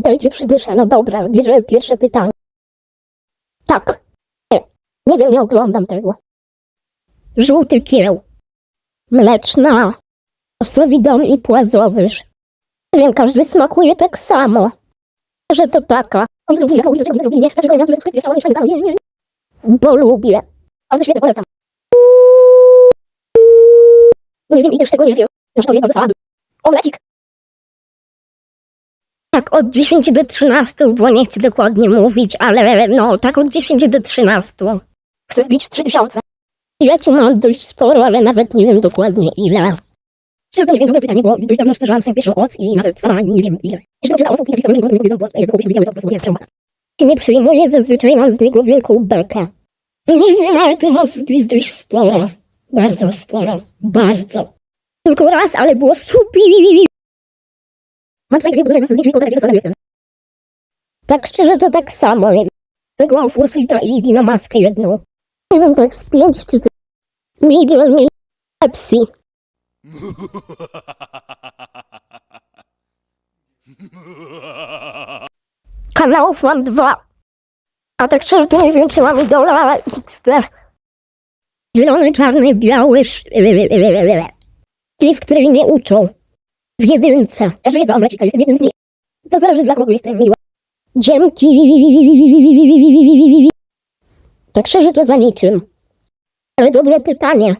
Dajcie przybysza, no dobra, bierzemy pierwsze pytanie. Tak. Nie, nie wiem, nie oglądam tego. Żółty kieł. Mleczna. Osowi dom i płazowyż. Wiem, każdy smakuje tak samo. Że to taka. Bo lubię. To świetnie, polecam. Nie wiem, i też tego nie wiem. Zresztą jedno do salady. Omlecik. Tak, od 10 do 13, bo nie chcę dokładnie mówić, ale no, tak od 10 do 13. Chcę wbić 3000. Ja tu mam dość sporo, ale nawet nie wiem dokładnie ile. Czy to nie wiem, dobre pytanie, bo dość dawno starzałam sobie pierwszy owoc i nawet sama nie wiem ile. Jeśli to osób, to nie powiedzą, bo jak kogoś widziały, to po prostu jest trąba. Nie przyjmuję, zazwyczaj mam z niego wielką bekę. Nie wiem, ale tych osób jest dość sporo. Bardzo sporo. Bardzo. Tylko raz, ale było super. Mam tutaj budynek, zdjęcie mi takiego samego. Tak szczerze to tak samo. nie? Tego Fursuita i Dina maskę jedną. Nie wiem, tak z pięć czy coś. Medium mil Pepsi. Kanałów mam dwa. A tak szczerze to nie wiem, czy mam idola XD. Zielony, czarny, biały, sz... Ci, w której mnie uczą. W jedynce. Ja żyję dwa omlecika, jestem jednym z nich. To zależy dla kogo jestem miła. Dzięki. Tak szczerze to za niczym. Ale dobre pytanie.